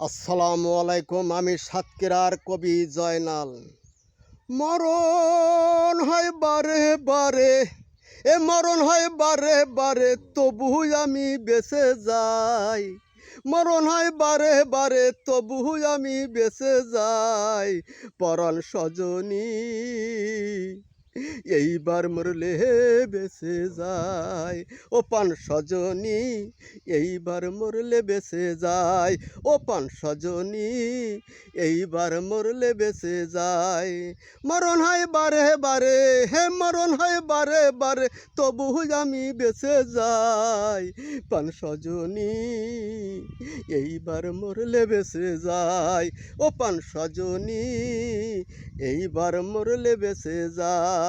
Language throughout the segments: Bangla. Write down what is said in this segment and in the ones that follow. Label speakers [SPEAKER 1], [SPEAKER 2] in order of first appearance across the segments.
[SPEAKER 1] আসসালামু আলাইকুম, আমি সাতক্ষীরার কবি জয়নাল। মরণ হয় বারে বারে, এ মরণ হয় বারে বারে, তবু আমি বেঁচে যাই। মরণ হয় বারে বারে, তবু আমি বেঁচে যাই, পরণ সজনী। এইবার মরলে বেঁচে যায়। ও পান সজনী এইবার মরলে বেঁচে যায়। ও পান সজনী এইবার মরলে বেঁচে যায়। মরণ হয় বারে বারে, হে মরণ হয় বারে বারে, তবু আমি বেঁচে যাই। পান সজনী এইবার মরলে বেঁচে যায়। ও পান সজনী এইবার মরলে বেঁচে যায়।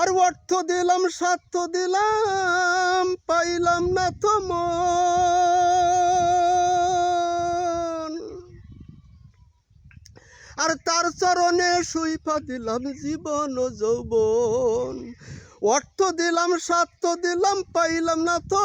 [SPEAKER 1] আর অর্থ দিলাম, স্বার্থ দিলাম, পাইলাম না তো আর তার চরণে সুইফা দিলাম জীবন যৌবন। অর্থ দিলাম, স্বার্থ দিলাম, পাইলাম না তো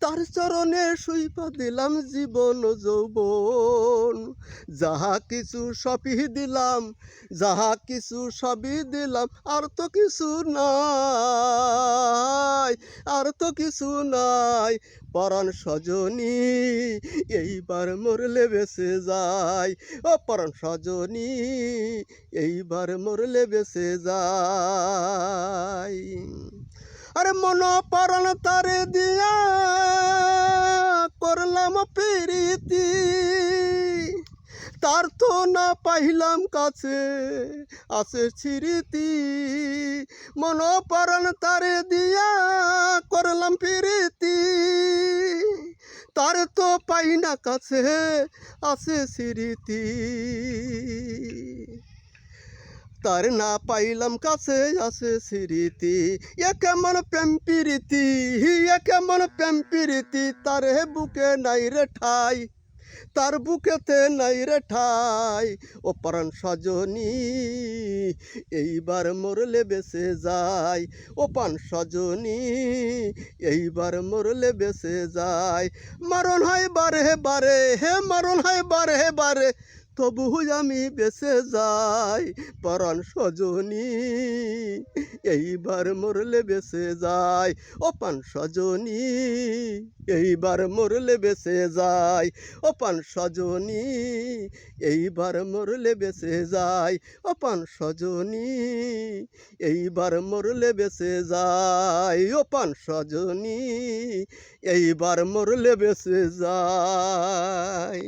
[SPEAKER 1] তার চরণে সুইফা দিলাম জীবন যৌবন। যাহা কিছু সবই দিলাম, যাহা কিছু সবই দিলাম, আর তো কিছু নাই, আর তো কিছু নাই। পরাণ সজনী, এইবার মরলে বেঁচে যায়। ও পরাণ সজনী, এইবার মরলে বেঁচে যায়। আরে মন পরাণ তারে দিয়া তার তো না পাইলাম কাছে। আছে স্মৃতি মন পরাণ তারে দিয়া করলাম প্রীতি। তার তো পাই না কাছে আছে স্মৃতি। তার না পাইলাম কাছে আছে স্মৃতি। এ কেমন প্রেম প্রীতি, এ কেমন প্রেম প্রীতি, তার বুকে নাই রে ঠাই। তার বুকেতে নাই রে ঠাই। ও পরাণ সজনী, এইবার মরলে বেঁচে যায়। ও পান সজনী, এইবার মরলে বেঁচে যায়। মারণ হয় বারে বারে, হে মারণ হয় বারে বারে। তবু আমি বেঁচে যাই, পরাণ সজনী। এইবার মরলে বেঁচে যায় ও পান সজনী। এইবার মরলে বেঁচে যায় ও পান সজনী। এইবার মরলে বেঁচে যায় ও পান সজনী। এইবার মরলে বেঁচে যায় ও পান সজনী। এইবার মরলে বেঁচে যায়